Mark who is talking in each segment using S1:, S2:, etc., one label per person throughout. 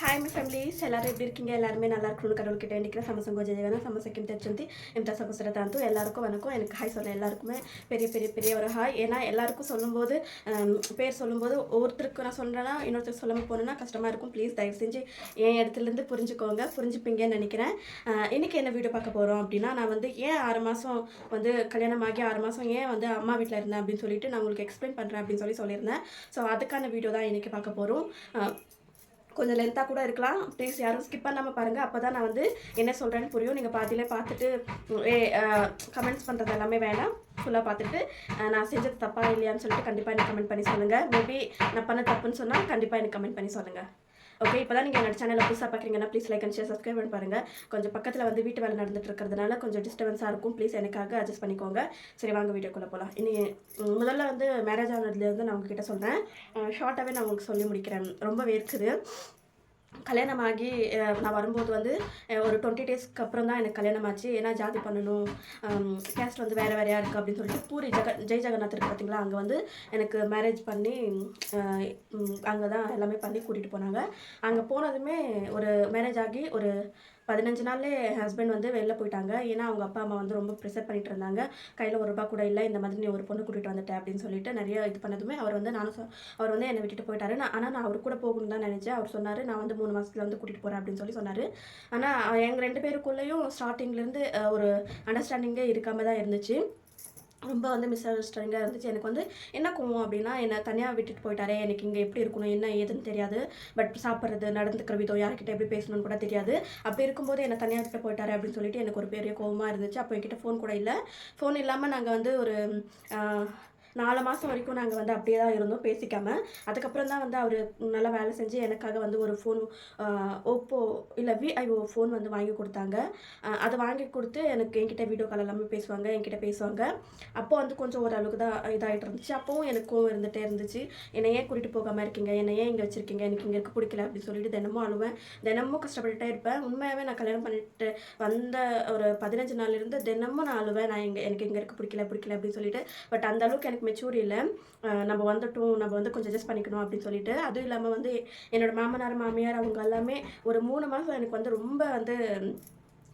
S1: Hi my families எல்லாரும் எப்படி இருக்கீங்க? எல்லாருமே நல்லா இருக்கணும்னு கடவுள்கிட்ட வேண்டிக்கிற சமசங்கோ ஜெயவேனா சமசக்கிம் தெச்சந்தி எம்தா சகோசர தாந்து. எல்லாருக்கும் வணக்கம். எனக்கு ஹாய் சொல்ல எல்லாருக்குமே. பெரிய பெரிய பெரிய ஒரு ஹாய் ஏன்னா எல்லாருக்கும் சொல்லும்போது பேர் சொல்லும்போது ஒவ்வொருத்தருக்கு நான் சொல்கிறேன்னா இன்னொருத்தருக்கு சொல்லாமல் போனேன்னா கஷ்டமாக இருக்கும். ப்ளீஸ் தயவு செஞ்சு என் இடத்துலேருந்து புரிஞ்சுக்கோங்க. புரிஞ்சுப்பீங்கன்னு நினைக்கிறேன். இன்றைக்கி என்ன வீடியோ பார்க்க போகிறோம் அப்படின்னா நான் வந்து ஏன் ஆறு மாதம் வந்து கல்யாணம் ஆகி ஆறு மாதம் ஏன் வந்து அம்மா வீட்டில் இருந்தேன் அப்படின்னு சொல்லிட்டு நான் உங்களுக்கு எக்ஸ்பிளைன் பண்ணுறேன் அப்படின்னு சொல்லி சொல்லியிருந்தேன். ஸோ அதுக்கான வீடியோ தான் இன்றைக்கி பார்க்க போகிறோம் கொஞ்சம் லென்த்தாக கூட இருக்கலாம். ப்ளீஸ் யாரும் ஸ்கிப் பண்ணாமல் பாருங்கள் அப்போ தான் நான் வந்து என்ன சொல்கிறேன்னு புரியும். நீங்கள் பாதியிலே பார்த்துட்டு ஏ கமெண்ட்ஸ் பண்ணுறது எல்லாமே வேணாம். ஃபுல்லாக பார்த்துட்டு நான் செஞ்சது தப்பா இல்லையான்னு சொல்லிட்டு கண்டிப்பாக எனக்கு கமெண்ட் பண்ணி சொல்லுங்கள் மேபி நான் பண்ண தப்புன்னு சொன்னால் கண்டிப்பாக எனக்கு கமெண்ட் பண்ணி சொல்லுங்கள் ஓகே இப்போ தான் நீங்கள் என்னோட புதுசாக பார்க்குறீங்கன்னா please like and share subscribe பண்ணி பாருங்கள் கொஞ்சம் பக்கத்தில் வந்து வீட்டு வேலை நடந்துட்டு இருக்கிறதுனால கொஞ்சம் டிஸ்டர்பன்ஸாக இருக்கும். ப்ளீஸ் எனக்காக அட்ஜஸ்ட் பண்ணிக்கோங்க. சரி வாங்க வீடியோக்குள்ளே போகலாம் இனி முதல்ல வந்து மேரேஜ் ஆனதுலேருந்து நான் உங்ககிட்ட சொல்கிறேன் ஷார்ட்டாகவே நான் உங்களுக்கு சொல்லி முடிக்கிறேன். ரொம்ப வேர்க்குது. கல்யாணம் ஆகி நான் வரும்போது வந்து ஒரு டுவெண்ட்டி டேஸ்க்கு அப்புறம் தான் எனக்கு கல்யாணம் ஆச்சு ஏன்னா ஜாதி பண்ணணும் கேஸ்ட் வந்து வேறு வேறையாக இருக்குது அப்படின்னு சொல்லிட்டு பூரி ஜெக ஜெய் ஜெகநாத் இருக்கு பார்த்தீங்களா அங்கே வந்து எனக்கு மேரேஜ் பண்ணி அங்கே தான் எல்லாமே பண்ணி கூட்டிகிட்டு போனாங்க. அங்கே போனதுமே ஒரு மேரேஜ் ஆகி ஒரு பதினஞ்சு நாள்லே ஹஸ்பண்ட் வந்து வெளில போயிட்டாங்க. ஏன்னா அவங்க அப்பா அம்மா வந்து ரொம்ப ப்ரெஷர் பண்ணிட்டு இருந்தாங்க. கையில் ஒரு ரூபா கூட இல்லை இந்த மாதிரி நீ ஒரு பொண்ணு கூட்டிகிட்டு வந்துட்டேன் அப்படின்னு சொல்லிட்டு நிறைய இது பண்ணதுமே அவர் வந்து நானும் சொ- அவர் வந்து என்னை விட்டுட்டு போயிட்டாரு. நான் ஆனால் நான் அவர் கூட போகணும்னு தான் நினச்சேன். அவர் சொன்னார் நான் வந்து மூணு மாதத்துல வந்து கூட்டிகிட்டு போகிறேன் அப்படின்னு சொல்லி சொன்னார். ஆனால் எங்கள் ரெண்டு பேருக்குள்ளேயும் ஸ்டார்டிங்லேருந்து ஒரு அண்டர்ஸ்டாண்டிங்கே இருக்காம தான் இருந்துச்சு. ரொம்ப வந்து மிஸ் அண்டர்ஸ்டாண்டிங்காக இருந்துச்சு. எனக்கு வந்து என்ன கோவம் அப்படின்னா என்னை தனியாக விட்டுட்டு போயிட்டாரே எனக்கு இங்கே எப்படி இருக்கணும் என்ன ஏதுன்னு தெரியாது. பட் சாப்பிட்றது நடந்துக்கிற விதம் யார்கிட்ட எப்படி பேசணும்னு கூட தெரியாது. அப்படி இருக்கும்போது என்னை தனியாக விட்டு போயிட்டாரு அப்படின்னு சொல்லிட்டு எனக்கு ஒரு பெரிய கோவமாக இருந்துச்சு. அப்போ என்கிட்ட ஃபோன் கூட இல்லை. ஃபோன் இல்லாமல் நாங்கள் வந்து ஒரு நாலு மாதம் வரைக்கும் நாங்கள் வந்து அப்படியே தான் இருந்தோம் பேசிக்காம. அதுக்கப்புறம் தான் வந்து அவர் நல்லா வேலை செஞ்சு எனக்காக வந்து ஒரு ஃபோன் ஓப்போ இல்லை விஐஓ ஃபோன் வந்து வாங்கி கொடுத்தாங்க. அதை வாங்கி கொடுத்து எனக்கு என்கிட்ட வீடியோ கால் எல்லாமே பேசுவாங்க என்கிட்ட பேசுவாங்க. அப்போ வந்து கொஞ்சம் ஓரளவுக்கு தான் இதாகிட்டு இருந்துச்சு. அப்போவும் எனக்கு கோவம் இருந்துகிட்டே இருந்துச்சு. என்னை ஏன் கூட்டிகிட்டு போகாமல் இருக்கீங்க? என்னை ஏன் இங்கே வச்சுருக்கீங்க? எனக்கு இங்கே இருக்க பிடிக்கல அப்படின்னு சொல்லிட்டு தினமும் அழுவேன். தினமும் கஷ்டப்பட்டுட்டே இருப்பேன். உண்மையாகவே நான் கல்யாணம் பண்ணிட்டு வந்த ஒரு பதினஞ்சு நாள்லேருந்து தினமும் நான் அழுவேன். நான் இங்கே எனக்கு இங்கே இருக்க பிடிக்கல பிடிக்கல அப்படின்னு சொல்லிட்டு. பட் அந்த அளவுக்கு எனக்கு மெச்சூர் இல்லை. நம்ம வந்துட்டோம் நம்ம வந்து கொஞ்சம் அட்ஜஸ்ட் பண்ணிக்கணும் அப்படின்னு சொல்லிட்டு. அதுவும் இல்லாமல் வந்து என்னோட மாமனார் மாமியார் அவங்க எல்லாமே ஒரு மூணு மாதம் எனக்கு வந்து ரொம்ப வந்து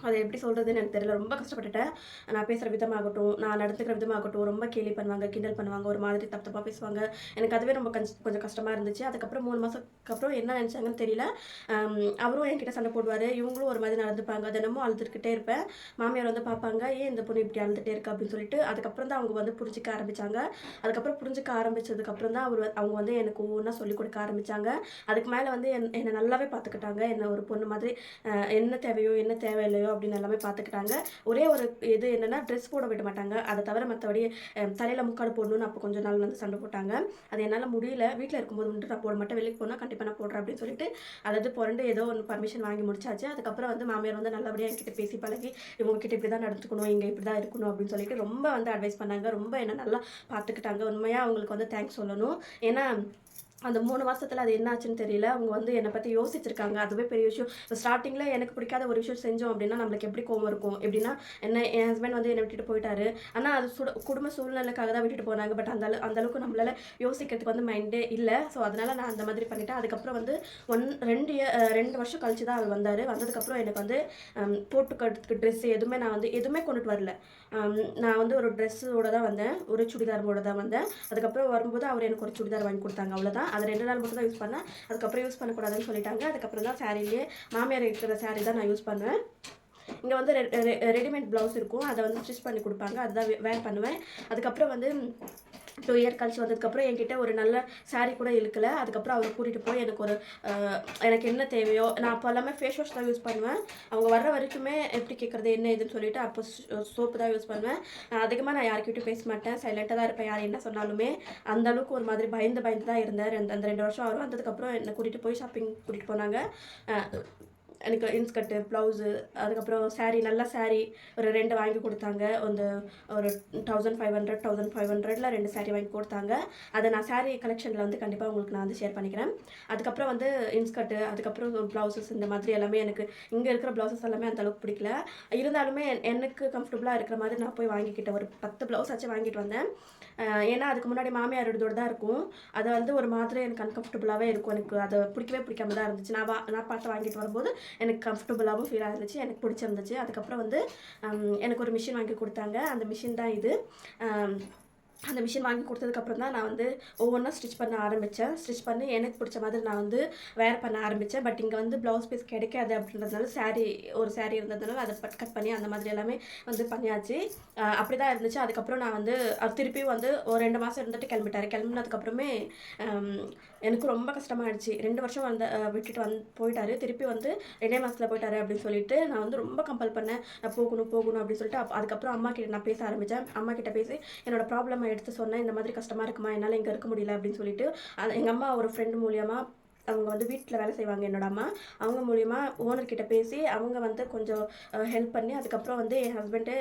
S1: அதை எப்படி சொல்கிறதுன்னு எனக்கு தெரியல. ரொம்ப கஷ்டப்பட்டுட்டேன். நான் பேசுகிற விதமாகட்டும் நான் நடந்துக்கிற விதமாகட்டும் ரொம்ப கேலி பண்ணுவாங்க கிண்டல் பண்ணுவாங்க ஒரு மாதிரி தப்பு தப்பாக பேசுவாங்க. எனக்கு அதுவே ரொம்ப கஞ்ச் கொஞ்சம் கஷ்டமாக இருந்துச்சு. அதுக்கப்புறம் மூணு மாதத்துக்கு அப்புறம் என்ன நினச்சாங்கன்னு தெரியல. அவரும் என்கிட்ட சண்டை போடுவார். இவங்களும் ஒரு மாதிரி நடந்துப்பாங்க. தினமும் அழுதுகிட்டே இருப்பேன். மாமியார் வந்து பார்ப்பாங்க ஏன் இந்த பொண்ணு இப்படி அழுதுகிட்டே இருக்கா? அப்படின்னு சொல்லிட்டு அதுக்கப்புறம் தான் அவங்க வந்து புரிஞ்சிக்க ஆரம்பித்தாங்க அதுக்கப்புறம் புரிஞ்சிக்க ஆரம்பிச்சதுக்கப்புறம் தான் அவர் அவங்க வந்து எனக்கு ஒவ்வொன்றா சொல்லிக் கொடுக்க ஆரம்பித்தாங்க அதுக்கு மேலே வந்து என் என்னை நல்லாவே பார்த்துக்கிட்டாங்க. என்னை ஒரு பொண்ணு மாதிரி என்ன தேவையோ என்ன தேவையில்லையோ அப்படின்னு எல்லாமே பார்த்துக்கிட்டாங்க ஒரே ஒரு இது என்னென்னா ட்ரெஸ் போட விட மாட்டாங்க. அதை தவிர மற்றபடி தலையில் முக்காடு போடணும்னு அப்போ கொஞ்ச நாள் வந்து சண்டை போட்டாங்க. அது என்னால் முடியல. வீட்டில் இருக்கும்போது வந்துட்டு நான் போட மாட்டேன். வெளியே போனால் கண்டிப்பாக நான் போடுறேன் அப்படின்னு சொல்லிட்டு அதாவது புரண்டு ஏதோ ஒன்று பர்மிஷன் வாங்கி முடிச்சாச்சு. அதுக்கப்புறம் வந்து மாமியார் வந்து நல்லபடியாக என்கிட்ட பேசி பழகி இவங்க கிட்ட இப்படி தான் நடந்துக்கணும் இங்கே இப்படி தான் இருக்கணும் அப்படின்னு சொல்லிட்டு ரொம்ப வந்து அட்வைஸ் பண்ணாங்க. ரொம்ப என்ன நல்லா பார்த்துக்கிட்டாங்க உண்மையாக அவங்களுக்கு வந்து தேங்க்ஸ் சொல்லணும். ஏன்னா அந்த மூணு மாசத்துல அது என்னாச்சுன்னு தெரியல. அவங்க வந்து என்னை பற்றி யோசிச்சிருக்காங்க. அதுவே பெரிய விஷயம். ஸ்டார்டிங்கில் எனக்கு பிடிக்காத ஒரு விஷயம் செஞ்சோம் அப்படின்னா நம்மளுக்கு எப்படி கோவம் இருக்கும்? எப்படின்னா என்ன என் ஹஸ்பண்ட் வந்து என்னை விட்டுட்டு போயிட்டாரு. ஆனால் அது சுட குடும்ப சூழ்நிலைக்காக தான் விட்டுட்டு போனாங்க. பட் அந்த அளவு அளவுக்கு நம்மளால யோசிக்கிறதுக்கு வந்து மைண்டே இல்லை. ஸோ அதனால நான் அந்த மாதிரி பண்ணிட்டேன். அதுக்கப்புறம் வந்து ஒன் ரெண்டு ரெண்டு வருஷம் கழிச்சு தான் அவர் வந்தார். வந்ததுக்கப்புறம் எனக்கு வந்து போட்டுக்கிறதுக்கு ட்ரெஸ் எதுவுமே நான் வந்து எதுவுமே கொண்டுட்டு வரல. நான் வந்து ஒரு ட்ரெஸ்ஸோட தான் வந்தேன். ஒரு சுடிதாரோட தான் வந்தேன். அதுக்கப்புறம் வரும்போது அவர் எனக்கு ஒரு சுடிதார் வாங்கி கொடுத்தாங்க. அவ்வளோதான் அது ரெண்டு நாள் மட்டும் தான் யூஸ் பண்ணேன். அதுக்கப்புறம் யூஸ் பண்ணக்கூடாதுன்னு சொல்லிட்டாங்க. அதுக்கப்புறம் தான் சாரிலேயே மாமியார் இருக்கிற saree தான் நான் யூஸ் பண்ணுவேன். இங்கே வந்து ரெடிமேட் ப்ளவுஸ் இருக்கும். அதை வந்து ஸ்டிச் பண்ணி கொடுப்பாங்க. அதுதான் வேர் பண்ணுவேன். அதுக்கப்புறம் வந்து டூ இயர் கழிச்சு வந்ததுக்கப்புறம் என்கிட்ட ஒரு நல்ல சாரீ கூட இழுக்கல. அதுக்கப்புறம் அவரை கூட்டிகிட்டு போய் எனக்கு ஒரு எனக்கு என்ன தேவையோ நான் அப்போ எல்லாமே ஃபேஸ் வாஷ் தான் யூஸ் பண்ணுவேன். அவங்க வர்ற வரைக்குமே எப்படி கேட்குறது என்ன இதுன்னு சொல்லிட்டு அப்போ சோப்பு தான் யூஸ் பண்ணுவேன். அதிகமாக நான் யார்கிட்டயும் பேச மாட்டேன். சைலண்ட்டாக தான் இருப்பேன். யார் என்ன சொன்னாலுமே அந்த அளவுக்கு ஒரு மாதிரி பயந்து பயந்து தான் இருந்தேன். அந்த ரெண்டு வருஷம் அவர் வந்ததுக்கப்புறம் என்னை கூட்டிகிட்டு போய் ஷாப்பிங் கூட்டிகிட்டு போனாங்க. எனக்கு இன்ஸ்கர்ட்டு ப்ளவுஸு அதுக்கப்புறம் சாரீ நல்ல சாரீ ஒரு ரெண்டு வாங்கி கொடுத்தாங்க. அந்த ஒரு thousand five hundred thousand five ஹண்ட்ரட்ல ரெண்டு சாரீ வாங்கி கொடுத்தாங்க. அதை நான் சாரீ கலெக்ஷனில் வந்து கண்டிப்பாக உங்களுக்கு நான் வந்து ஷேர் பண்ணிக்கிறேன். அதுக்கப்புறம் வந்து இன்ஸ்கர்ட்டு அதுக்கப்புறம் ப்ளவுசஸ் இந்த மாதிரி எல்லாமே எனக்கு இங்கே இருக்கிற ப்ளவுசஸ் எல்லாமே அந்தளவுக்கு பிடிக்கல. இருந்தாலுமே எனக்கு கம்ஃபர்டபுளாக இருக்கிற மாதிரி நான் போய் வாங்கிக்கிட்டேன் ஒரு பத்து ப்ளவுஸ் ஆச்சு வாங்கிட்டு வந்தேன். ஏன்னா அதுக்கு முன்னாடி மாமியார் தான் இருக்கும். அது வந்து ஒரு மாதிரி எனக்கு அன்கம்ஃபர்டபுளாகவே இருக்கும். எனக்கு அதை பிடிக்கவே பிடிக்காம தான் இருந்துச்சு. நான் வா நான் பார்த்து வாங்கிட்டு வரும்போது எனக்கு கம்ஃபர்டபுளாகவும் ஃபீல் இருந்துச்சு எனக்கு பிடிச்சிருந்துச்சு. அதுக்கப்புறம் வந்து எனக்கு ஒரு மிஷின் வாங்கி கொடுத்தாங்க. அந்த மிஷின் தான் இது. அந்த மிஷின் வாங்கி கொடுத்ததுக்கப்புறம் தான் நான் வந்து ஒவ்வொன்றா ஸ்டிச் பண்ண ஆரம்பித்தேன் ஸ்டிச் பண்ணி எனக்கு பிடிச்ச மாதிரி நான் வந்து வேர் பண்ண ஆரம்பித்தேன் பட் இங்கே வந்து ப்ளவுஸ் பீஸ் கிடைக்காது அப்படின்றதுனால சாரீ ஒரு சாரீ இருந்ததுனால அதை பட் கட் பண்ணி அந்த மாதிரி எல்லாமே வந்து பண்ணியாச்சு. அப்படி தான் இருந்துச்சு. அதுக்கப்புறம் நான் வந்து திருப்பியும் வந்து ஒரு ரெண்டு மாதம் இருந்துட்டு கிளம்பிட்டார். கிளம்புனதுக்கப்புறமே எனக்கு ரொம்ப கஷ்டமாயிடுச்சு. ரெண்டு வருஷம் வந்த விட்டுட்டு வந்து போயிட்டாரு. திருப்பி வந்து ரெண்டே மாதத்தில் போயிட்டாரு அப்படின்னு சொல்லிட்டு நான் வந்து ரொம்ப கம்பல் பண்ணேன். நான் போகணும் போகணும் அப்படின்னு சொல்லிட்டு அப்ப- அதுக்கப்புறம் அம்மா கிட்ட நான் பேச ஆரம்பித்தேன் அம்மா கிட்ட பேசி என்னோட ப்ராப்ளம் எடுத்து சொன்னேன். இந்த மாதிரி கஷ்டமாக இருக்குமா? என்னால் இங்கே இருக்க முடியல அப்படின்னு சொல்லிட்டு அது எங்கள் அம்மா ஒரு ஃப்ரெண்டு மூலியமாக அவங்க வந்து வீட்டில் வேலை செய்வாங்க என்னோட அம்மா. அவங்க மூலிமா ஓனர்கிட்ட பேசி அவங்க வந்து கொஞ்சம் ஹெல்ப் பண்ணி அதுக்கப்புறம் வந்து என் ஹஸ்பண்டு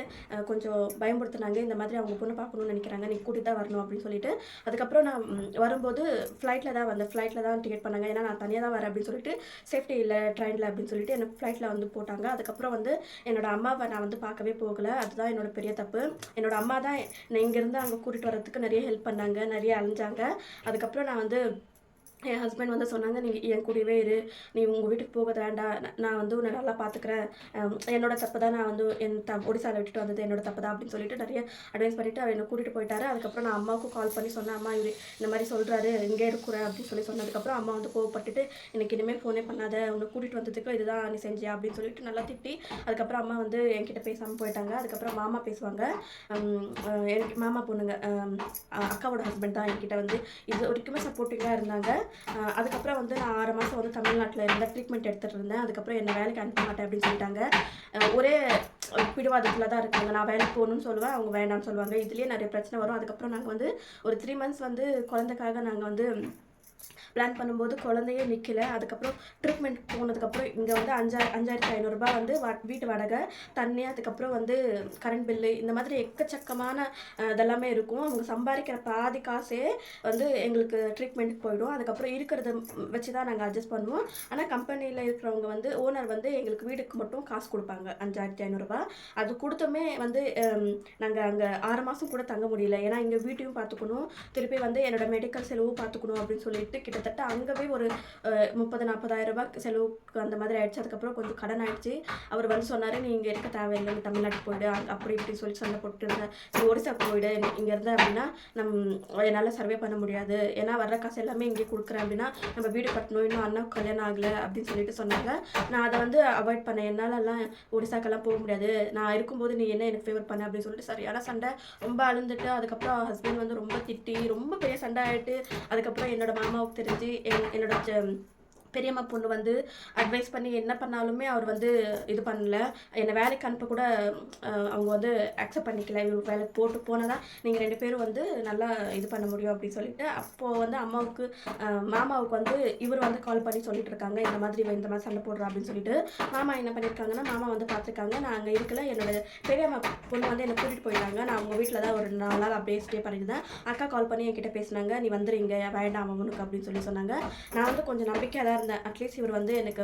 S1: கொஞ்சம் பயன்படுத்தினாங்க இந்த மாதிரி அவங்க பொண்ணு பார்க்கணும்னு நினைக்கிறாங்க. நீ கூட்டிகிட்டு தான் வரணும் அப்படின்னு சொல்லிட்டு. அதுக்கப்புறம் நான் வரும்போது ஃப்ளைட்டில் தான் வந்தேன். ஃப்ளைட்டில் தான் டிக்கெட் பண்ணாங்க. ஏன்னா நான் தனியாக தான் வரேன் அப்படின்னு சொல்லிட்டு சேஃப்டி இல்லை ட்ரெயினில் அப்படின்னு சொல்லிட்டு என்னை ஃப்ளைட்டில் வந்து போட்டாங்க. அதுக்கப்புறம் வந்து என்னோட அம்மாவை நான் வந்து பார்க்கவே போகலை. அதுதான் என்னோட பெரிய தப்பு. என்னோட அம்மா தான் இங்கேருந்து அங்கே கூட்டிகிட்டு வரதுக்கு நிறைய ஹெல்ப் பண்ணாங்க. நிறைய அலைஞ்சாங்க. அதுக்கப்புறம் நான் வந்து என் ஹஸ்பண்ட் வந்து சொன்னாங்க நீ என் கூடவே இரு. நீ உங்கள் வீட்டுக்கு போக வேண்டாம். நான் வந்து உன்னை நல்லா பார்த்துக்கிறேன் என்னோட தப்பு தான் நான் வந்து என் த ஒடிசாவில் விட்டுட்டு வந்தது. என்னோட தப்பு தான் அப்படின்னு சொல்லிட்டு நிறைய அட்வைஸ் பண்ணிவிட்டு அவர் என்னை கூட்டிகிட்டு போயிட்டாரு. அதுக்கப்புறம் நான் அம்மாவுக்கும் கால் பண்ணி சொன்னேன் அம்மா இவர் இந்த மாதிரி சொல்கிறாரு இங்கே இருக்கிறேன் அப்படின்னு சொல்லி சொன்னதுக்கப்புறம் அம்மா வந்து கோவப்பட்டுட்டு எனக்கு இனிமேல் ஃபோனே பண்ணாத. உன்னை கூட்டிகிட்டு வந்ததுக்கு இதுதான் நீ செஞ்சியா? அப்படின்னு சொல்லிட்டு நல்லா திட்டி அதுக்கப்புறம் அம்மா வந்து என்கிட்ட பேசாமல் போயிட்டாங்க. அதுக்கப்புறம் மாமா பேசுவாங்க. எனக்கு மாமா பொண்ணுங்க அக்காவோட ஹஸ்பண்ட் தான் என்கிட்ட வந்து இது வரைக்குமே சப்போர்ட்டிங்காக இருந்தாங்க. அதுக்கப்புறம் வந்து நான் ஆறு மாதம் வந்து தமிழ்நாட்டில் இருந்த ட்ரீட்மெண்ட் எடுத்துகிட்டு இருந்தேன். அதுக்கப்புறம் என்னை வேலைக்கு அனுப்ப மாட்டேன் அப்படின்னு சொல்லிட்டாங்க. ஒரே பிடிவாதத்தில் தான் இருக்காங்க நான் வேலைக்கு போகணும்னு சொல்லுவேன் அவங்க வேண்டாம்னு சொல்லுவாங்க. இதுலேயே நிறைய பிரச்சனை வரும். அதுக்கப்புறம் நாங்கள் வந்து ஒரு த்ரீ மந்த்ஸ் வந்து குழந்தைக்காக நாங்கள் வந்து பிளான் பண்ணும்போது குழந்தையே நிற்கல அதுக்கப்புறம் ட்ரீட்மெண்ட் போனதுக்கப்புறம் இங்கே வந்து அஞ்சா அஞ்சாயிரத்தி ஐநூறுரூபா வந்து வீட்டு வாடகை தண்ணி அதுக்கப்புறம் வந்து கரண்ட் பில்லு இந்த மாதிரி எக்கச்சக்கமான இதெல்லாமே இருக்கும். அவங்க சம்பாதிக்கிற பாதி காசே வந்து எங்களுக்கு ட்ரீட்மெண்ட்டுக்கு போயிடும். அதுக்கப்புறம் இருக்கிறத வச்சு தான் நாங்கள் அட்ஜஸ்ட் பண்ணுவோம். ஆனால் கம்பெனியில் இருக்கிறவங்க வந்து ஓனர் வந்து எங்களுக்கு வீடுக்கு மட்டும் காசு கொடுப்பாங்க. அஞ்சாயிரத்தி ஐநூறுரூபா அது கொடுத்துமே வந்து நாங்கள் அங்கே ஆறு மாதம் கூட தங்க முடியல. ஏன்னா இங்கே வீட்டையும் பார்த்துக்கணும். திருப்பி வந்து என்னோடய மெடிக்கல் செலவு பார்த்துக்கணும் அப்படின்னு சொல்லிட்டு கிட்டத்தட்ட அங்கவே ஒரு முப்பது நாற்பதாயிரம் ரூபாய் செலவுக்கு அந்த மாதிரி ஆயிடுச்சு. அதுக்கப்புறம் கொஞ்சம் கடன் ஆயிடுச்சு. அவர் வந்து சொன்னார் நீ இங்கே இருக்க தேவையில்லை நீ தமிழ்நாட்டுக்கு போயிடு. அப்படி இப்படி சொல்லி சண்டை போட்டு இருந்தேன் நீ ஒடிசா போயிடு. இங்கே இருந்த அப்படின்னா நம் என்னால் சர்வே பண்ண முடியாது. ஏன்னா வர்ற காசு எல்லாமே இங்கே கொடுக்குறேன் அப்படின்னா நம்ம வீடு கட்டணும். இன்னும் அண்ணா கல்யாணம் ஆகலை அப்படின்னு சொல்லிட்டு சொன்னாங்க. நான் அதை வந்து அவாய்ட் பண்ணேன். என்னாலலாம் ஒடிசாக்கெல்லாம் போக முடியாது. நான் இருக்கும்போது நீ என்ன எனக்கு ஃபேவர் பண்ண அப்படின்னு சொல்லிட்டு சரியான சண்டை. ரொம்ப அழுந்துட்டு அதுக்கப்புறம் ஹஸ்பண்ட் வந்து ரொம்ப திட்டி ரொம்ப பெரிய சண்டை ஆகிட்டு அதுக்கப்புறம் என்னோட அம்மாவுக்கு தெரிஞ்சு என் என்னோட பெரியம்மா பொண்ணு வந்து அட்வைஸ் பண்ணி என்ன பண்ணாலுமே அவர் வந்து இது பண்ணல. என்னை வேலைக்கு அனுப்ப கூட அவங்க வந்து அக்செப்ட் பண்ணிக்கல. இவர் வேலைக்கு போட்டு போனதா நீங்கள் ரெண்டு பேரும் வந்து நல்லா இது பண்ண முடியும் அப்படின்னு சொல்லிட்டு அப்போது வந்து அம்மாவுக்கு மாமாவுக்கு வந்து இவர் வந்து கால் பண்ணி சொல்லிட்டு இருக்காங்க. இந்த மாதிரி இந்த மாதிரி சண்டை போடுறா அப்படின்னு சொல்லிட்டு. மாமா என்ன பண்ணியிருக்காங்கன்னா மாமா வந்து பார்த்துருக்காங்க நான் அங்கே இருக்கல. என்னோட பெரியம்மா பொண்ணு வந்து என்னை கூட்டிகிட்டு போயிட்டாங்க. நான் அவங்க வீட்டில் தான் ஒரு நாலு நாள் அப்படியே ஸ்டே பண்ணியிருந்தேன் அக்கா கால் பண்ணி என்கிட்ட பேசினாங்க. நீ வந்துடுங்க வேண்டாம் அவனுக்கு அப்படின்னு சொல்லி சொன்னாங்க. நான் வந்து கொஞ்சம் நம்பிக்கையாக தான் அந்த அட்லீஸ்ட் இவர் வந்து எனக்கு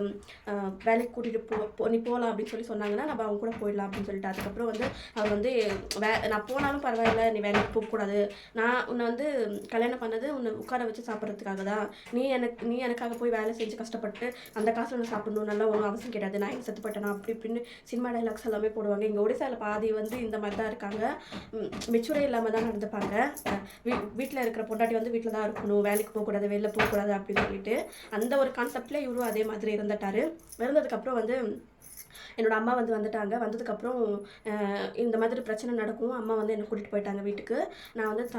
S1: வேலைக்கு கூட்டிகிட்டு போ போ- நீ போகலாம் அப்படின்னு சொல்லி சொன்னாங்கன்னா நம்ம அவங்க கூட போயிடலாம் அப்படின்னு சொல்லிட்டு. அதுக்கப்புறம் வந்து அவர் வந்து வே நான் போனாலும் பரவாயில்ல நீ வேலைக்கு போகக்கூடாது நான் உன்னை வந்து கல்யாணம் பண்ணது உன்னை உட்கார வச்சு சாப்பிட்றதுக்காக தான். நீ எனக்கு நீ எனக்காக போய் வேலை செஞ்சு கஷ்டப்பட்டு அந்த காசு ஒன்று சாப்பிடணும் நல்லா ஒன்றும் அவசியம் கிடையாது. நான் எங்க செத்துப்பட்டேனா? அப்படி இப்படின்னு சினிமா டைலாக்ஸ் எல்லாமே போடுவாங்க. எங்கள் ஒடிசாவில் பாதி வந்து இந்த மாதிரி தான் இருக்காங்க. மெச்சூரே இல்லாமல் தான் நடந்துப்பாங்க. வீ வீட்டில் இருக்கிற பொண்டாட்டி வந்து வீட்டில் தான் இருக்கணும். வேலைக்கு போகக்கூடாது வெளில போகக்கூடாது அப்படின்னு சொல்லிட்டு அந்த ஒரு கான்செப்டில் இவரும் அதே மாதிரி இருந்துட்டாரு இருந்ததுக்கப்புறம் வந்து என்னோடய அம்மா வந்து வந்துட்டாங்க. வந்ததுக்கப்புறம் இந்த மாதிரி பிரச்சனை நடக்கும். அம்மா வந்து என்னை கூட்டிகிட்டு போயிட்டாங்க வீட்டுக்கு. நான் வந்து த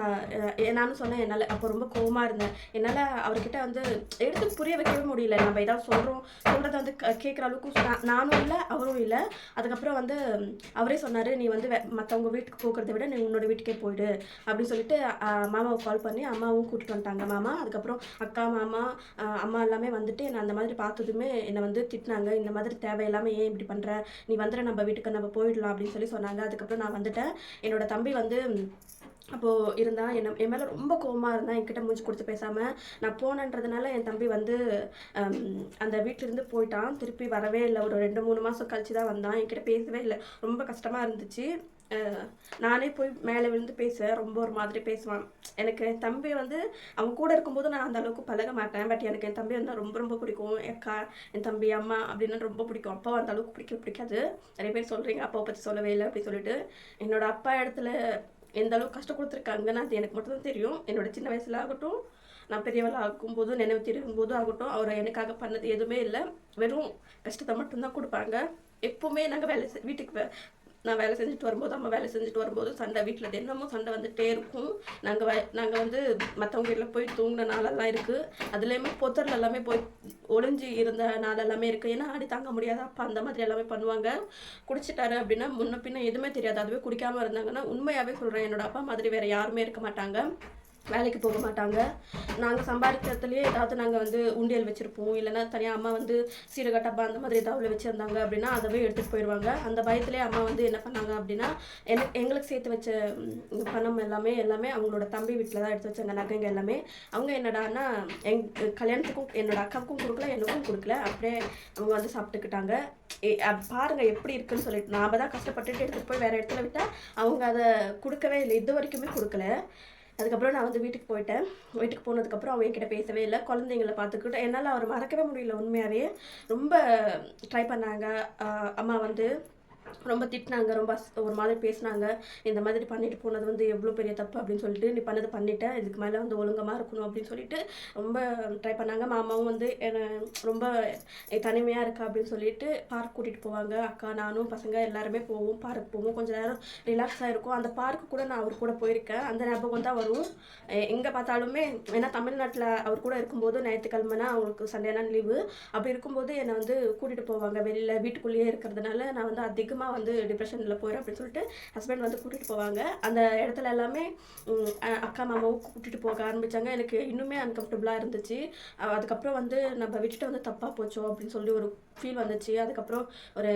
S1: நானும் சொன்னேன் என்னால் அப்போ ரொம்ப கோவமாக இருந்தேன். என்னால் அவர்கிட்ட வந்து எடுத்து புரிய வைக்கவே முடியல. நம்ம ஏதாவது சொல்கிறோம் சொல்கிறத வந்து கேட்குற அளவுக்கு நான் நானும் இல்லை அவரும் இல்லை. அதுக்கப்புறம் வந்து அவரே சொன்னார் நீ வந்து மற்றவங்க வீட்டுக்கு போக்குறத விட நீ உன்னோட வீட்டுக்கே போயிடு. அப்படின்னு சொல்லிட்டு மாமாவை கால் பண்ணி அம்மாவும் கூட்டிகிட்டு வந்துட்டாங்க. மாமா அதுக்கப்புறம் அக்கா மாமா அம்மா எல்லாமே வந்துட்டு என்னை அந்த மாதிரி பார்த்ததுமே என்னை வந்து திட்டினாங்க. இந்த மாதிரி தேவையில்லாமல் ஏன் இப்படி இப்படி பண்ணுற நீ வந்துட நம்ம வீட்டுக்கு நம்ம போயிடலாம் அப்படின்னு சொல்லி சொன்னாங்க. அதுக்கப்புறம் நான் வந்துட்டேன். என்னோட தம்பி வந்து அப்போது இருந்தால் என்ன என் மேலே ரொம்ப கோவமாக இருந்தால் என்கிட்ட மூஞ்சி கொடுத்து பேசாமல் நான் போனன்றதுனால என் தம்பி வந்து அந்த வீட்டிலேருந்து போயிட்டான். திருப்பி வரவே இல்லை. ஒரு ரெண்டு மூணு மாதம் கழிச்சு தான் வந்தான். என்கிட்ட பேசவே இல்லை. ரொம்ப கஷ்டமாக இருந்துச்சு. நானே போய் மேலே விழுந்து பேசுவேன் ரொம்ப ஒரு மாதிரி பேசுவான். எனக்கு என் தம்பி வந்து அவன் கூட இருக்கும்போது நான் அந்த அளவுக்கு பழக மாட்டேன். பட் எனக்கு என் தம்பி வந்து ரொம்ப ரொம்ப பிடிக்கும். அக்கா என் தம்பி அம்மா அப்படின்னு ரொம்ப பிடிக்கும். அப்பா அந்த அளவுக்கு பிடிக்க பிடிக்காது. நிறைய பேர் சொல்கிறீங்க அப்பாவை பற்றி சொல்லவே இல்லை அப்படின்னு சொல்லிட்டு. என்னோட அப்பா இடத்துல எந்த அளவுக்கு கஷ்டம் கொடுத்துருக்காங்கன்னு அது எனக்கு மட்டும்தான் தெரியும். என்னோட சின்ன வயசுல ஆகட்டும் நான் பெரியவளாக ஆகும்போது நினைவு தெரியும் போது ஆகட்டும் அவர் எனக்காக பண்ணது எதுவுமே இல்லை. வெறும் கஷ்டத்தை மட்டும்தான் கொடுப்பாங்க. எப்போவுமே நாங்கள் வேலை வீட்டுக்கு நான் வேலை செஞ்சுட்டு வரும்போது அம்மா வேலை செஞ்சுட்டு வரும்போது சண்டை வீட்டில் தினமும் சண்டை வந்துட்டே இருக்கும். நாங்கள் வே நாங்கள் வந்து மற்றவங்க வீட்டில் போய் தூங்கின நாளெல்லாம் இருக்குது அதுலேயுமே பொத்தரில் எல்லாமே போய் ஒளிஞ்சு இருந்த நாள் எல்லாமே இருக்குது ஏன்னா அடி தாங்க முடியாத. அப்பா அந்த மாதிரி எல்லாமே பண்ணுவாங்க. குடிச்சிட்டாரு அப்படின்னா முன்ன பின்ன எதுவுமே தெரியாது. அதுவே குடிக்காமல் இருந்தாங்கன்னா உண்மையாகவே சொல்கிறேன் என்னோட அப்பா மாதிரி வேறு யாருமே இருக்க மாட்டாங்க. வேலைக்கு போக மாட்டாங்க. நாங்கள் சம்பாதிக்கிறதுலேயே ஏதாவது நாங்கள் வந்து உண்டியல் வச்சுருப்போம். இல்லைன்னா தனியாக அம்மா வந்து சீரக டப்பா அந்த மாதிரி ஏதாவது வச்சுருந்தாங்க அப்படின்னா அதவே எடுத்துகிட்டு போயிடுவாங்க. அந்த பயத்துலேயே அம்மா வந்து என்ன பண்ணாங்க அப்படின்னா எனக்கு எங்களுக்கு சேர்த்து வச்ச பணம் எல்லாமே எல்லாமே அவங்களோட தம்பி வீட்டில் தான் எடுத்து வச்சாங்க. நகைங்க எல்லாமே. அவங்க என்னடான்னா எங் கல்யாணத்துக்கும் என்னோட அக்காவுக்கும் கொடுக்கல எனக்கும் கொடுக்கல. அப்படியே அவங்க வந்து சாப்பிட்டுக்கிட்டாங்க. பாருங்கள் எப்படி இருக்குன்னு சொல்லிட்டு நாம தான் கஷ்டப்பட்டுட்டு எடுத்துகிட்டு போய் வேறு இடத்துல விட்டால் அவங்க அதை கொடுக்கவே இல்லை. இது வரைக்குமே கொடுக்கல. அதுக்கப்புறம் நான் வந்து வீட்டுக்கு போயிட்டேன். வீட்டுக்கு போனதுக்கப்புறம் அவங்க என்கிட்ட பேசவே இல்லை. குழந்தைங்கள பார்த்துக்கிட்டு என்னால் அவர் மறக்கவே முடியல உண்மையாகவே ரொம்ப ட்ரை பண்ணாங்க. அம்மா வந்து ரொம்ப திட்டினாங்க ரொம்ப ஒரு மாதிரி பேசினாங்க. இந்த மாதிரி பண்ணிட்டு போனது வந்து எவ்வளோ பெரிய தப்பு அப்படின்னு சொல்லிட்டு நீ பண்ணது பண்ணிட்டேன். இதுக்கு மேலே வந்து ஒழுங்கமாக இருக்கணும் அப்படின்னு சொல்லிட்டு ரொம்ப ட்ரை பண்ணாங்க. மாமாவும் வந்து என்னை ரொம்ப தனிமையாக இருக்கா அப்படின்னு சொல்லிட்டு பார்க் கூட்டிகிட்டு போவாங்க. அக்கா நானும் பசங்க எல்லாருமே போவோம் பார்க் போவோம். கொஞ்சம் நேரம் ரிலாக்ஸாக இருக்கும். அந்த பார்க்கு கூட நான் அவர் கூட போயிருக்கேன். அந்த ஞாபகம் தான் வரும் எங்கே பார்த்தாலுமே ஏன்னா தமிழ்நாட்டில் அவர் கூட இருக்கும்போது ஞாயிற்றுக்கிழமைனா அவங்களுக்கு சண்டேனா லீவு அப்படி இருக்கும்போது என்னை வந்து கூட்டிகிட்டு போவாங்க. வெளியில் வீட்டுக்குள்ளேயே இருக்கிறதுனால நான் வந்து அதிகமாக அம்மா வந்து டிப்ரெஷனில் போயிடும் அப்படின்னு சொல்லிட்டு ஹஸ்பண்ட் வந்து கூட்டிகிட்டு போவாங்க. அந்த இடத்துல எல்லாமே அக்கா மாமாவும் கூட்டிகிட்டு போக ஆரம்பித்தாங்க எனக்கு இன்னுமே அன்கம்ஃபர்டபுளாக இருந்துச்சு. அதுக்கப்புறம் வந்து நம்ம விட்டுட்டு வந்து தப்பாக போச்சோ அப்படின்னு சொல்லி ஒரு ஃபீல் வந்துச்சு. அதுக்கப்புறம் ஒரு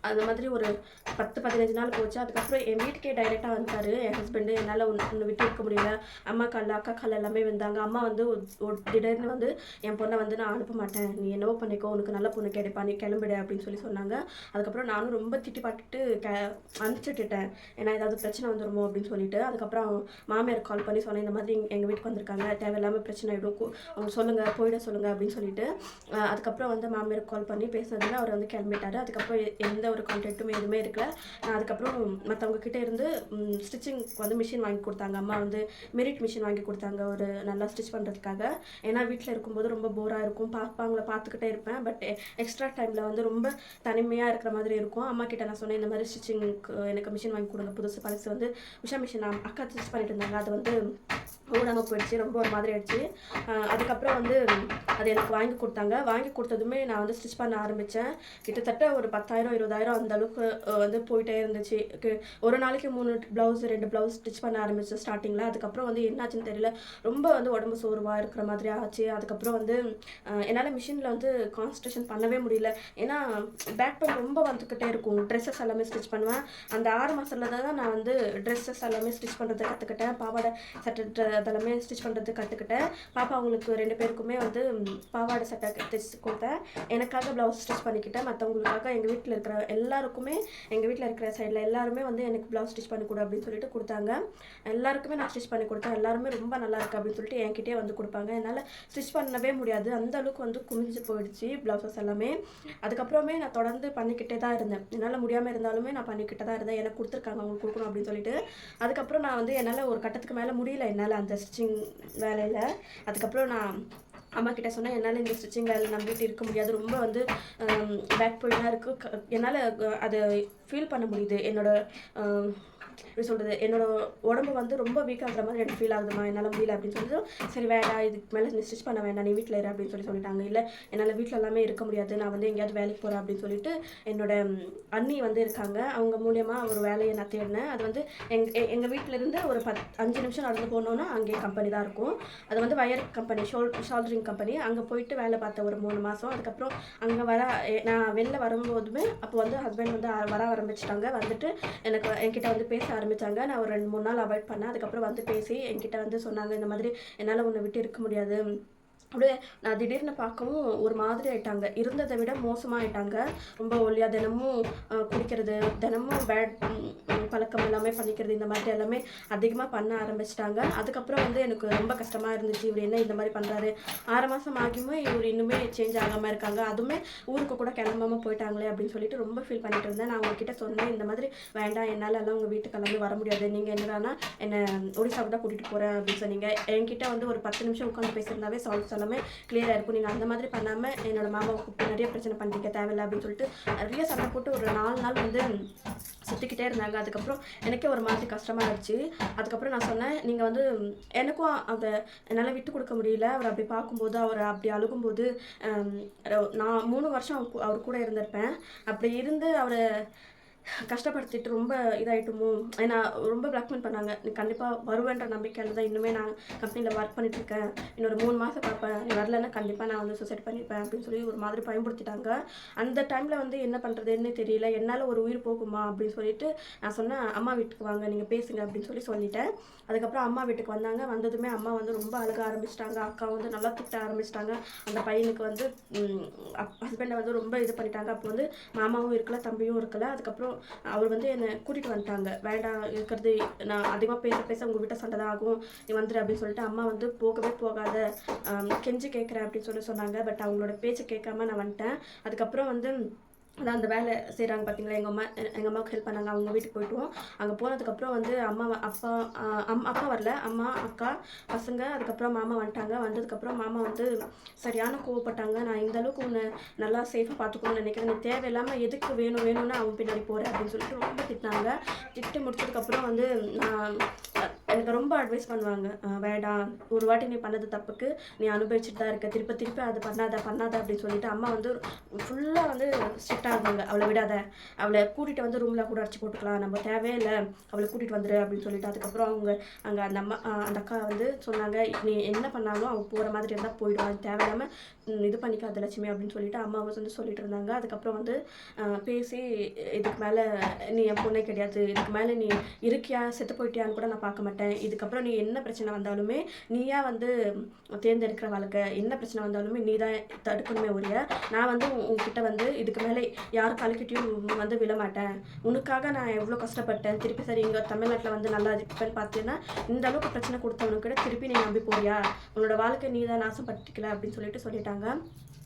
S1: அந்த மாதிரி ஒரு பத்து பதினஞ்சு நாள் போச்சு. அதுக்கப்புறம் என் வீட்டுக்கே டைரெக்டாக வந்தார். என் ஹஸ்பண்டு என்னால் ஒன்று விட்டு இருக்க முடியல. அம்மா காலில் அக்கா கால் எல்லாமே வந்தாங்க அம்மா வந்து ஒரு- திடீர்னு வந்து என் பொண்ணை வந்து நான் அனுப்ப மாட்டேன். நீ என்னவோ பண்ணிக்கோ. உனக்கு நல்ல பொண்ணு கிடைப்பா. நீ கிளம்பிடு அப்படின்னு சொல்லி சொன்னாங்க. அதுக்கப்புறம் நானும் ரொம்ப திட்டி பாட்டுட்டு கே அனுப்பிச்சுட்டுட்டேன் ஏன்னா ஏதாவது பிரச்சனை வந்துருமோ அப்படின்னு சொல்லிட்டு. அதுக்கப்புறம் மாமியார் கால் பண்ணி சொன்னேன் இந்த மாதிரி எங்கள் வீட்டுக்கு வந்திருக்காங்க. தேவையில்லாமல் பிரச்சனை ஆகிடும் அவங்க சொல்லுங்கள் போயிட சொல்லுங்கள் அப்படின்னு சொல்லிட்டு. அதுக்கப்புறம் வந்து மாமியார் கால் பண்ணி பேசுனதுல அவர் வந்து பண்ணிட்டாரு. அதுக்கப்புறம் எந்த ஒரு கான்டாக்ட்டுமே எதுவுமே இருக்கல. நான் அதுக்கப்புறம் மற்றவங்க கிட்ட இருந்து ஸ்டிச்சிங் வந்து மிஷின் வாங்கி கொடுத்தாங்க. அம்மா வந்து மெரிட் மிஷின் வாங்கி கொடுத்தாங்க ஒரு நல்லா ஸ்டிச் பண்ணுறதுக்காக ஏன்னா வீட்டில் இருக்கும்போது ரொம்ப போராக இருக்கும். பார்ப்பாங்கள பார்த்துக்கிட்டே இருப்பேன். பட் எக்ஸ்ட்ரா டைமில் வந்து ரொம்ப தனிமையாக இருக்கிற மாதிரி இருக்கும். அம்மா கிட்ட நான் சொன்னேன் இந்த மாதிரி ஸ்டிச்சிங்க்கு எனக்கு மிஷின் வாங்கி கொடுங்க. புதுசு பழசு வந்து உஷா மிஷின் அக்கா ஸ்டிச் பண்ணிட்டு இருந்தாங்க. அது வந்து ஓடாமல் போயிடுச்சு. ரொம்ப ஒரு மாதிரி ஆயிடுச்சு. அதுக்கப்புறம் வந்து அது எனக்கு வாங்கி கொடுத்தாங்க. வாங்கி கொடுத்ததுமே நான் வந்து ஸ்டிச் பண்ண ஆரம்பித்தேன் கிட்டத்தட்ட ஒரு பத்தாயிரம் இருபதாயிரம் அந்த அளவுக்கு வந்து போயிட்டே இருந்துச்சு. ஒரு நாளைக்கு மூணு ப்ளவுஸ் ரெண்டு ப்ளவுஸ் ஸ்டிச் பண்ண ஆரம்பித்தேன் ஸ்டார்டிங்கில் அதுக்கப்புறம் வந்து என்னாச்சுன்னு தெரியல. ரொம்ப வந்து உடம்பு சோர்வாக இருக்கிற மாதிரி ஆச்சு. அதுக்கப்புறம் வந்து என்னால் மிஷினில் வந்து கான்சன்ட்ரேஷன் பண்ணவே முடியல. ஏன்னா பேக் பெயின் ரொம்ப வந்துக்கிட்டே இருக்கும். ட்ரெஸ்ஸஸ் எல்லாமே ஸ்டிச் பண்ணுவேன். அந்த ஆறு மாதத்தில் தான் நான் வந்து ட்ரெஸ்ஸஸ் எல்லாமே ஸ்டிச் பண்ணுறதை கற்றுக்கிட்டேன் பாவாடை சட்டை அதெல்லாமே ஸ்டிச் பண்ணுறது கற்றுக்கிட்டேன் பாப்பா அவங்களுக்கு ரெண்டு பேருக்குமே வந்து பாவாடை சட்டை தைச்சு கொடுத்தேன். எனக்காக ப்ளவுஸ் ஸ்டிச் பண்ணிக்கிட்டேன். மற்றவங்களுக்காக எங்கள் வீட்டில் இருக்கிற எல்லாருக்குமே எங்கள் வீட்டில் இருக்கிற சைடில் எல்லாருமே வந்து எனக்கு ப்ளவுஸ் ஸ்டிச் பண்ணி கொடு அப்படின்னு சொல்லிட்டு கொடுத்தாங்க. எல்லாருக்குமே நான் ஸ்டிச் பண்ணி கொடுத்தேன். எல்லாருமே ரொம்ப நல்லா இருக்குது அப்படின்னு சொல்லிட்டு என்கிட்டே வந்து கொடுப்பாங்க. என்னால் ஸ்டிச் பண்ணவே முடியாது. அந்த அளவுக்கு வந்து குமிஞ்சு போயிடுச்சு ப்ளவுசஸ் எல்லாமே. அதுக்கப்புறமே நான் தொடர்ந்து பண்ணிக்கிட்டே தான் இருந்தேன். என்னால் முடியாமல் இருந்தாலுமே நான் பண்ணிக்கிட்டே தான் இருந்தேன். எனக்கு கொடுத்துருக்காங்க அவங்களுக்கு கொடுக்கணும் அப்படின்னு சொல்லிட்டு. அதுக்கப்புறம் நான் வந்து என்னால் ஒரு கட்டத்துக்கு மேலே முடியல என்னால் அந்த ஸ்டிச்சிங் வேலையில். அதுக்கப்புறம் நான் அம்மா கிட்ட சொன்னால் என்னால் இந்த ஸ்டிச்சிங் வேலை நம்பிட்டு இருக்க முடியாது. ரொம்ப வந்து பேக் பெயினாக இருக்குது என்னால் அதை ஃபீல் பண்ண முடியுது. என்னோட எப்படி சொல்கிறது என்னோட உடம்பு வந்து ரொம்ப வீக் ஆகுற மாதிரி எனக்கு ஃபீல் ஆகுதுமா என்னால் முடியல அப்படின்னு சொல்லிட்டு சரி வேண்டாம் இதுக்கு மேலே நீ ஸ்டிச் பண்ண வேண்டாம் நீ வீட்டில் இரு அப்படின்னு சொல்லி சொல்லிட்டாங்க. இல்லை என்னால் வீட்டில் எல்லாமே இருக்க முடியாது நான் வந்து எங்கேயாவது வேலைக்கு போகிறேன் அப்படின்னு சொல்லிட்டு என்னோட அண்ணி வந்து இருக்காங்க. அவங்க மூலியமாக ஒரு வேலையை நான் தேடினேன். அது வந்து எங் எங்கள் வீட்டிலேருந்து ஒரு பத் அஞ்சு நிமிஷம் நடந்து போனோன்னா அங்கே கம்பெனி தான் இருக்கும். அது வந்து வயர் கம்பெனி ஷோல் ஷோல்டரிங் கம்பெனி அங்கே போயிட்டு வேலை பார்த்தேன் ஒரு மூணு மாதம் அதுக்கப்புறம் அங்கே வர நான் வெளில வரும்போதுமே அப்போ வந்து ஹஸ்பண்ட் வந்து வர ஆரம்பிச்சிட்டாங்க. வந்துட்டு எனக்கு என்கிட்ட வந்து பேச ஆரம்பித்தாங்க நான் ஒரு ரெண்டு மூணு நாள் அவாய்ட் பண்ணேன். அதுக்கப்புறம் வந்து பேசி என்கிட்ட வந்து சொன்னாங்க இந்த மாதிரி என்னால் உன்னை விட்டு இருக்க முடியாது. அப்படியே நான் திடீர்னு பார்க்கவும் ஒரு மாதிரி ஆயிட்டாங்க. இருந்ததை விட மோசமாயிட்டாங்க. ரொம்ப ஒல்லியா தினமும் குடிக்கிறது தினமும் பேட் பழக்கம் எல்லாமே பண்ணிக்கிறது இந்த மாதிரி எல்லாமே அதிகமாக பண்ண ஆரம்பிச்சிட்டாங்க. அதுக்கப்புறம் வந்து எனக்கு ரொம்ப கஷ்டமாக இருந்துச்சு. இவர் என்ன இந்த மாதிரி பண்ணுறாரு ஆறு மாதம் ஆகியுமே இவர் இன்னுமே சேஞ்ச் ஆகாமல் இருக்காங்க. அதுவுமே ஊருக்கு கூட கிளம்பாம போயிட்டாங்களே அப்படின்னு சொல்லிட்டு ரொம்ப ஃபீல் பண்ணிட்டு இருந்தேன். நான் உங்ககிட்ட சொன்னேன் இந்த மாதிரி வேண்டாம் என்னால் எல்லாம் உங்கள் வீட்டுக்கு கிளம்பி வர முடியாது. நீங்கள் என்னடானா என்னை ஒடிசாவுக்கு தான் கூட்டிகிட்டு போகிறேன் அப்படின்னு சொன்னீங்க. என்கிட்ட வந்து ஒரு பத்து நிமிஷம் உட்காந்து பேசியிருந்தாவே சால்வ்ஸ் எல்லாமே கிளியராக இருக்கும். நீங்கள் அந்த மாதிரி பண்ணாமல் என்னோட மாமாவை கூப்பிட்டு நிறைய பிரச்சனை பண்ணிக்க தேவையில்லை அப்படின்னு சொல்லிட்டு நிறைய சண்டை போட்டு ஒரு நாலு நாள் வந்து சுற்றிக்கிட்டே இருந்தாங்க. அதுக்கப்புறம் எனக்கே ஒரு மாதிரி கஷ்டமாக இருந்துச்சு அதுக்கப்புறம் நான் சொன்னேன் நீங்கள் வந்து எனக்கும் அதை என்னால் விட்டு கொடுக்க முடியல. அவர் அப்படி பார்க்கும்போது அவர் அப்படி அழுகும்போது நான் மூணு வருஷம் அவர் அவர் கூட இருந்திருப்பேன். அப்படி இருந்து அவரை கஷ்டப்படுத்திட்டு ரொம்ப இதாயிட்டுமோ? ஏன்னா ரொம்ப பிளாக்மெயில் பண்ணாங்க. நீ கண்டிப்பாக வருவேன்ற நம்பிக்கையில் தான் இன்னுமே நான் கம்பெனியில் ஒர்க் பண்ணிட்டுருக்கேன். இன்னொரு மூணு மாதம் பார்ப்பேன். நீ வரலன்னா கண்டிப்பாக நான் வந்து சூசைட் பண்ணிப்பேன் அப்படின்னு சொல்லி ஒரு மாதிரி பயன்படுத்திட்டாங்க. அந்த டைமில் வந்து என்ன பண்ணுறதுன்னு தெரியல. என்னால் ஒரு உயிர் போகுமா அப்படின்னு சொல்லிட்டு நான் சொன்னேன் அம்மா வீட்டுக்கு வாங்க நீங்கள் பேசுங்க அப்படின்னு சொல்லி சொல்லிட்டேன். அதுக்கப்புறம் அம்மா வீட்டுக்கு வந்தாங்க. வந்ததுமே அம்மா வந்து ரொம்ப அழுக ஆரம்பிச்சிட்டாங்க. அக்கா வந்து நல்லா திட்ட ஆரம்பிச்சிட்டாங்க. அந்த பையனுக்கு வந்து ஹஸ்பண்டை வந்து ரொம்ப இது பண்ணிட்டாங்க. அப்போ வந்து மாமாவும் இருக்கல தம்பியும் இருக்கல. அதுக்கப்புறம் அவர் வந்து என்னை கூட்டிகிட்டு வந்துட்டாங்க. வேண்டாம் இருக்கிறது நான் அதிகமாக பேச பேச உங்கள் வீட்டை சண்டை தான் ஆகும். நீ வந்துடு அப்படின்னு சொல்லிட்டு அம்மா வந்து போகவே போகாத. கெஞ்சி கேட்குறேன் அப்படின்னு சொல்லி சொன்னாங்க. பட் அவங்களோட பேச்சை கேட்காம நான் வந்துட்டேன். அதுக்கப்புறம் வந்து அதான் அந்த வேலை செய்கிறாங்க பார்த்தீங்களா எங்கள் அம்மா எங்கள் அம்மாவுக்கு ஹெல்ப் பண்ணாங்க. அவங்க வீட்டுக்கு போயிட்டுவோம் அங்கே போனதுக்கப்புறம் வந்து அம்மா அப்பா அம் அப்பா வரல. அம்மா அக்கா பசங்க அதுக்கப்புறம் மாமா வந்துட்டாங்க. வந்ததுக்கப்புறம் மாமா வந்து சரியான கோவப்பட்டாங்க. நான் இந்த அளவுக்கு உன்னை நல்லா சேஃபாக பார்த்துக்கணும்னு நினைக்கிறேன். நீ தேவையில்லாமல் எதுக்கு வேணும் வேணும்னு அவன் பின்னாடி போகிறேன் அப்படின்னு சொல்லிட்டு ரொம்ப திட்டினாங்க. திட்டு முடிச்சதுக்கப்புறம் வந்து நான் எனக்கு ரொம்ப அட்வைஸ் பண்ணுவாங்க. வேடாம் ஒரு வாட்டி நீ பண்ணது தப்புக்கு நீ அனுபவிச்சுட்டு தான் இருக்க. திருப்ப திருப்பி அது பண்ணாத பண்ணாத அப்படின்னு சொல்லிட்டு அம்மா வந்து ஃபுல்லாக வந்து ஸ்ட்ரிக்டாக இருந்தாங்க. அவளை விடாத. அவளை கூட்டிகிட்டு வந்து ரூமில் கூட அடிச்சு போட்டுக்கலாம். நம்ம தேவையில்லை. அவளை கூட்டிகிட்டு வந்துடு அப்படின்னு சொல்லிட்டு அதுக்கப்புறம் அவங்க அங்கே அந்த அம்மா அந்த அக்கா வந்து சொன்னாங்க நீ என்ன பண்ணாலும் அவள் போகிற மாதிரி இருந்தால் போயிடும். அது தேவையில்லாமல் இது பண்ணிக்காத லட்சுமி அப்படின்னு சொல்லிட்டு அம்மா வந்து சொல்லிட்டு இருந்தாங்க. அதுக்கப்புறம் வந்து பேசி இதுக்கு மேலே நீ என் பொண்ணே கிடையாது. இதுக்கு மேலே நீ இருக்கியா? செத்து போயிட்டியான்னு கூட நான் பார்க்க மாட்டேன். இதுக்கப்புறம் நீ என்ன பிரச்சனை வந்தாலுமே நீயா வந்து தேர்ந்தெடுக்கிற வாழ்க்கை என்ன பிரச்சனை வந்தாலுமே நீ தான் தடுக்கணுமே ஒழிய நான் வந்து உன்- வந்து இதுக்கு மேலே யார் காலுக்கிட்டையும் வந்து விழமாட்டேன் உனக்காக நான் எவ்வளோ கஷ்டப்பட்டேன். திருப்பி சரி இங்கே தமிழ்நாட்டில் வந்து நல்லா இருப்பேன்னு பார்த்தீங்கன்னா இந்த அளவுக்கு பிரச்சனை கொடுத்தவனுக்கு திருப்பி நீ நம்பி போறியா? உன்னோட வாழ்க்கை நீ தான் நாசம் பட்டிக்கல அப்படின்னு சொல்லிட்டு சொல்லிட்டாங்க.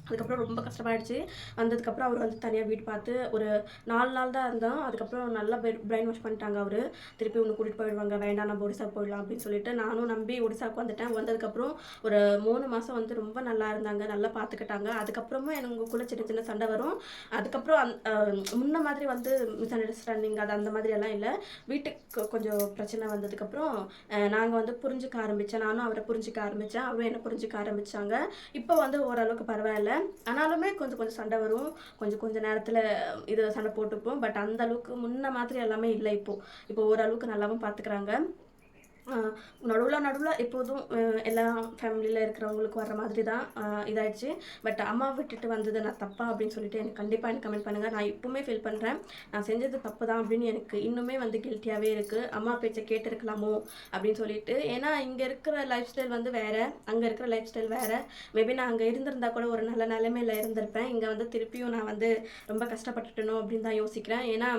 S1: அதுக்கப்புறம் ரொம்ப கஷ்டமாயிடுச்சு. வந்ததுக்கப்புறம் அவர் வந்து தனியாக வீடு பார்த்து ஒரு நாலு நாள் தான் இருந்தோம் அதுக்கப்புறம் நல்லா பிரெயின் வாஷ் பண்ணிட்டாங்க அவர். திருப்பி ஒன்று கூட்டிகிட்டு போயிடுவாங்க. வேண்டாம் நம்ம ஒடிசா போயிடலாம் அப்படின்னு சொல்லிட்டு நானும் நம்பி ஒடிசாவுக்கு வந்துட்டேன். வந்ததுக்கப்புறம் ஒரு மூணு மாதம் வந்து ரொம்ப நல்லா இருந்தாங்க. நல்லா பார்த்துக்கிட்டாங்க அதுக்கப்புறமும் எனக்குள்ளே சின்ன சின்ன சண்டை வரும். அதுக்கப்புறம் அந் முன்ன மாதிரி வந்து மிஸ் அண்டர்ஸ்டாண்டிங் அது அந்த மாதிரி எல்லாம் இல்லை. வீட்டுக்கு கொஞ்சம் பிரச்சனை வந்ததுக்கப்புறம் நாங்கள் வந்து புரிஞ்சுக்க ஆரம்பித்தேன் நானும் அவரை புரிஞ்சுக்க ஆரம்பித்தேன் அவரும் என்னை புரிஞ்சுக்க ஆரம்பித்தாங்க இப்போ வந்து ஓரளவுக்கு பரவாயில்ல. ஆனாலுமே கொஞ்சம் கொஞ்சம் சண்டை வரும். கொஞ்சம் கொஞ்சம் நேரத்தில் இது சண்டை போட்டுப்போம். பட் அந்த அளவுக்கு முன்ன மாதிரி எல்லாமே இல்லை இப்போது இப்போ ஓரளவுக்கு நல்லாவும் பார்த்துக்கிறாங்க நடுவில் நடுவில் எப்போதும் எல்லா ஃபேமிலியில் இருக்கிறவங்களுக்கு வர மாதிரி தான் இதாயிடுச்சு. பட் அம்மா விட்டுட்டு வந்தது நான் தப்பா அப்படின்னு சொல்லிட்டு எனக்கு கண்டிப்பாக எனக்கு கமெண்ட் பண்ணுங்கள் நான் இப்போவுமே ஃபீல் பண்ணுறேன் நான் செஞ்சது தப்பு தான் அப்படின்னு எனக்கு இன்னுமே வந்து கில்ட்டியாகவே இருக்குது அம்மா பேச்சை கேட்டிருக்கலாமோ அப்படின்னு சொல்லிட்டு. ஏன்னா இங்கே இருக்கிற லைஃப் ஸ்டைல் வந்து வேறு. அங்கே இருக்கிற லைஃப் ஸ்டைல் வேறு. மேபி நான் அங்கே இருந்திருந்தா கூட ஒரு நல்ல நிலைமையில் இருந்திருப்பேன். இங்கே வந்து திருப்பியும் நான் வந்து ரொம்ப கஷ்டப்பட்டுட்டணும் அப்படின்னு தான் யோசிக்கிறேன். ஏன்னா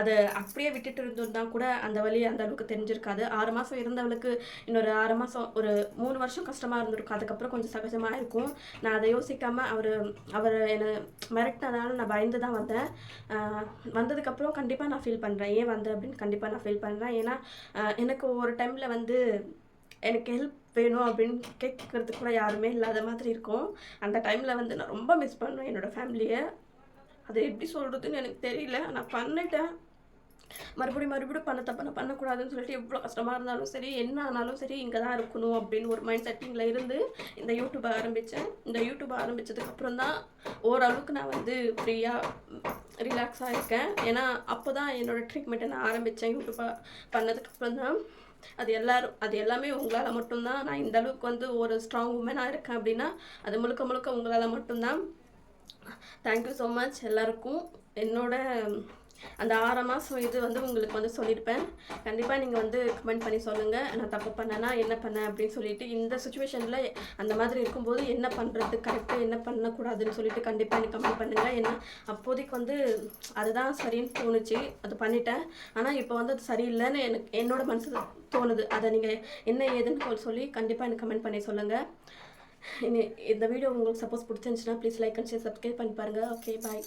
S1: அதை அப்படியே விட்டுட்டு இருந்திருந்தா கூட அந்த வழி அந்த அளவுக்கு தெரிஞ்சிருக்காது. ஆறு மாதம் இருந்தவளுக்கு இன்னொரு ஆறு மாதம் ஒரு மூணு வருஷம் கஷ்டமாக இருந்திருக்கும். அதுக்கப்புறம் கொஞ்சம் சகஜமாக இருக்கும். நான் அதை யோசிக்காமல் அவர் அவர் என்னை மிரட்டினதால நான் பயந்து தான் வந்தேன் வந்ததுக்கப்புறம் கண்டிப்பாக நான் ஃபீல் பண்ணுறேன் ஏன் வந்தேன் அப்படின்னு கண்டிப்பாக நான் ஃபீல் பண்ணுறேன் ஏன்னா எனக்கு ஒரு டைமில் வந்து எனக்கு ஹெல்ப் வேணும் அப்படின்னு கேட்கறதுக்கு கூட யாருமே இல்லாத மாதிரி இருக்கும். அந்த டைமில் வந்து நான் ரொம்ப மிஸ் பண்ணுவேன் என்னோடய ஃபேமிலியை அதை எப்படி சொல்கிறதுன்னு எனக்கு தெரியல. நான் பண்ணிட்டேன். மறுபடியும் மறுபடியும் பண்ண தப்ப நான் பண்ணக்கூடாதுன்னு சொல்லிட்டு எவ்வளோ கஷ்டமாக இருந்தாலும் சரி என்ன ஆனாலும் சரி இங்கே தான் இருக்கணும் அப்படின்னு ஒரு மைண்ட் செட்டிங்கில் இருந்து இந்த யூடியூப்பை ஆரம்பித்தேன் இந்த யூடியூப் ஆரம்பித்ததுக்கப்புறம் தான் ஓரளவுக்கு நான் வந்து ஃப்ரீயாக ரிலாக்ஸாக இருக்கேன். ஏன்னா அப்போ தான் என்னோடய ட்ரீட்மெண்ட்டை நான் ஆரம்பித்தேன் யூடியூப்பாக பண்ணதுக்கப்புறம் தான். அது எல்லாரும் அது எல்லாமே உங்களால் மட்டும்தான். நான் இந்த அளவுக்கு வந்து ஒரு ஸ்ட்ராங் உமனாக இருக்கேன் அப்படின்னா அது முழுக்க முழுக்க உங்களால் மட்டும்தான். தேங்க்யூ ஸோ மச் எல்லாருக்கும். என்னோட அந்த ஆறு மாதம் இது வந்து உங்களுக்கு வந்து சொல்லியிருப்பேன் கண்டிப்பாக நீங்கள் வந்து கமெண்ட் பண்ணி சொல்லுங்கள் நான் தப்பு பண்ணேன்னா என்ன பண்ணேன் அப்படின்னு சொல்லிட்டு இந்த சுச்சுவேஷனில் அந்த மாதிரி இருக்கும்போது என்ன பண்ணுறது கரெக்டாக என்ன பண்ணக்கூடாதுன்னு சொல்லிட்டு கண்டிப்பாக எனக்கு கமெண்ட் பண்ணுங்கள் ஏன்னா அப்போதைக்கு வந்து அதுதான் சரின்னு தோணுச்சு. அது பண்ணிட்டேன். ஆனால் இப்போ வந்து அது சரியில்லைன்னு எனக்கு என்னோட மனசு தோணுது. அதை நீங்கள் என்ன ஏதுன்னு சொல்லி கண்டிப்பாக எனக்கு கமெண்ட் பண்ணி சொல்லுங்கள் இந்த வீடியோ உங்களுக்கு சப்போஸ் பிடிச்சிருந்துச்சுன்னா please like and share subscribe பண்ணி பாருங்கள் ஓகே பாய்